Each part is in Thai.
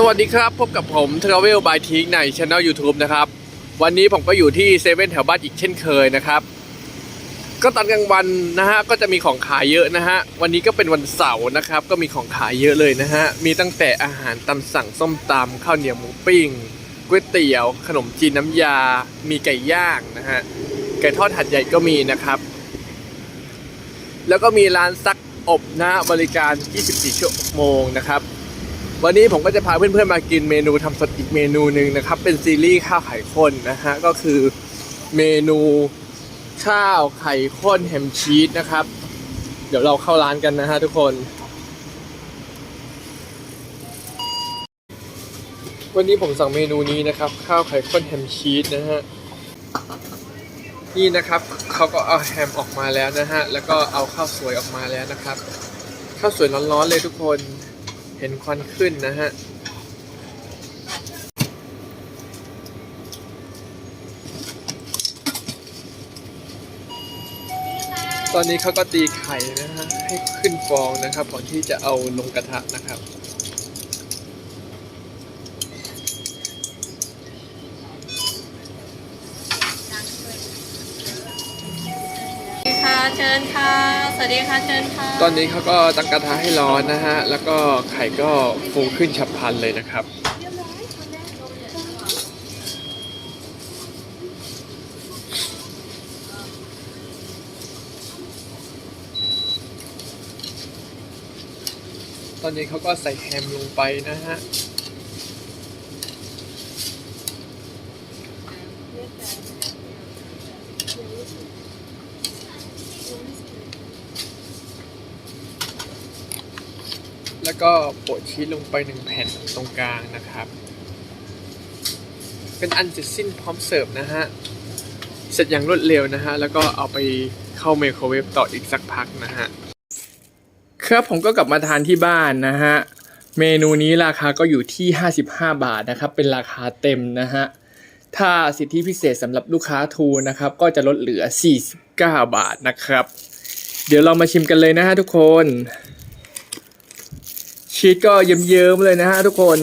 สวัสดีครับ พบกับผม Travel by t i k ในช anel YouTube นะครับ วันนี้ผมก็อยู่ที่เซเว่นแถวบ้านอีกเช่นเคยนะครับ ก็ตอนกลางวันนะฮะก็จะมีของขายเยอะนะฮะ วันนี้ก็เป็นวันเสาร์นะครับ ก็มีของขายเยอะเลยนะฮะ มีตั้งแต่อาหารตามสั่งส้มตำข้าวเหนียวหมูปิ้งก๋วยเตี๋ยว ขนมจีนน้ำยา มีไก่ย่างนะฮะไก่ทอดหัดใหญ่ก็มีนะครับ แล้วก็มีร้านซักอบนะฮะบริการ 24 ชั่วโมงนะครับ วันนี้ผมก็จะพาเพื่อนๆมากินเมนูทำสดอีกเมนูหนึ่งนะครับ เป็นซีรีส์ข้าวไข่ข้นนะฮะก็คือเมนูข้าวไข่ข้นแฮมชีสนะครับ เดี๋ยวเราเข้าร้านกันนะฮะทุกคน วันนี้ผมสั่งเมนูนี้นะครับ ข้าวไข่ข้นแฮมชีสนะฮะนี่นะครับเขาก็เอาแฮมออกมาแล้วนะฮะแล้วก็เอาข้าวสวยออกมาแล้วนะครับ ข้าวสวยร้อนๆเลยทุกคน เห็นควันขึ้นนะฮะ ตอนนี้เขาก็ตีไข่นะฮะ ให้ขึ้นฟองนะครับก่อนที่จะเอาลงกระทะนะครับ สวัสดีค่ะ เชิญค่ะ สวัสดีค่ะ เชิญค่ะ ตอนนี้เขาก็ตั้งกระทะให้ร้อนนะฮะ แล้วก็ไข่ก็ฟูขึ้นฉับพลันเลยนะครับ ตอนนี้เขาก็ใส่แฮมลงไปนะฮะ แล้วก็โปะชีสลงไปหนึ่งแผ่นตรงกลางนะครับ เป็นอันเสร็จสิ้นพร้อมเสิร์ฟนะฮะ เสร็จอย่างรวดเร็วนะฮะ แล้วก็เอาไปเข้าไมโครเวฟต่ออีกสักพักนะฮะ ครับผมก็กลับมาทานที่บ้านนะฮะ เมนูนี้ราคาก็อยู่ที่ 55 บาทนะครับ เป็นราคาเต็มนะฮะ ถ้าสิทธิพิเศษสำหรับลูกค้าทูนะครับ ก็จะลดเหลือ 49 บาทนะครับ เดี๋ยวเรามาชิมกันเลยนะฮะทุกคน ชีสก็เยิ้มๆเลยนะฮะทุกคน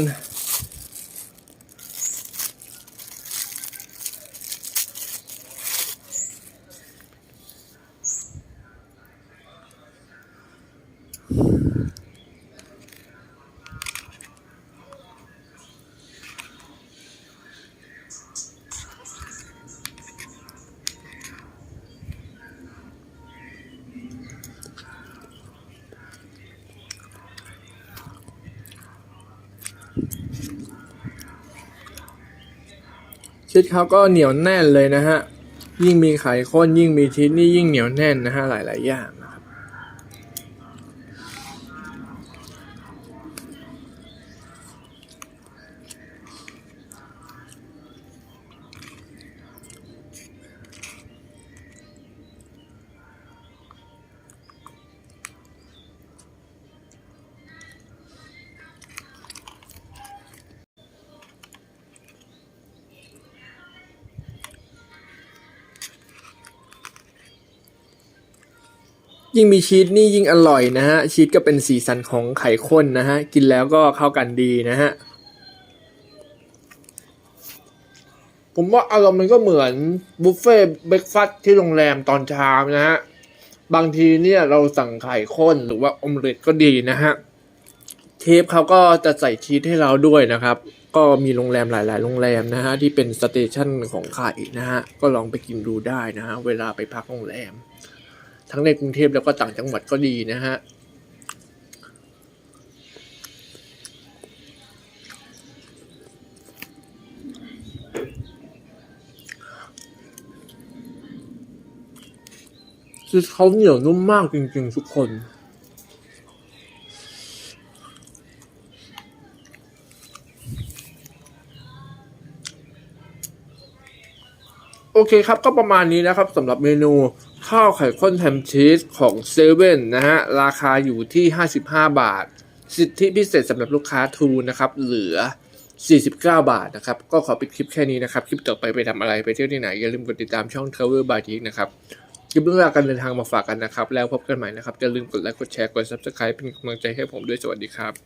ชีสเขาก็เหนียวแน่นเลยนะฮะ ยิ่งมีไข่ข้นยิ่งมีชีสนี่ยิ่งเหนียวแน่นนะฮะหลาย ๆ อย่างนะครับ ยิ่งมีชีสนี่ยิ่งอร่อยนะฮะ ชีสก็เป็นสีสันของไข่ข้นนะฮะ กินแล้วก็เข้ากันดีนะฮะ ผมว่าอารมณ์มันก็เหมือนบุฟเฟ่เบรกฟาสต์ที่โรงแรมตอนเช้านะฮะ บางทีเนี่ยเราสั่งไข่ข้นหรือว่าอมเล็ตก็ดีนะฮะเชฟเขาก็จะใส่ชีสให้เราด้วยนะครับ ก็มีโรงแรมหลาย ๆ โรงแรมนะฮะที่เป็นสเตชันของไข่นะฮะ ก็ลองไปกินดูได้นะฮะเวลาไปพักโรงแรม ทั้งในกรุงเทพแล้วก็ต่างจังหวัดก็ดีนะฮะคือเขาเหนียวนุ่มมากจริงๆ ทุกคน โอเคครับก็ประมาณนี้นะครับสำหรับเมนู ข้าวไข่ข้นแฮมชีสของเซเว่นนะฮะ ราคาอยู่ที่ 55 บาท สิทธิพิเศษสำหรับลูกค้าทูนะครับ เหลือ 49 บาทนะครับ ก็ขอปิดคลิปแค่นี้นะครับ คลิปต่อไปไปทำอะไรไปเที่ยวที่ไหน อย่าลืมกดติดตามช่อง Travel by t i k นะครับคลิปเรื่องราวการเดินทางมาฝากกันนะครับ แล้วพบกันใหม่นะครับ อย่าลืมกดไลค์กดแชร์กด Subscribe เป็นกำลังใจให้ผมด้วยสวัสดีครับ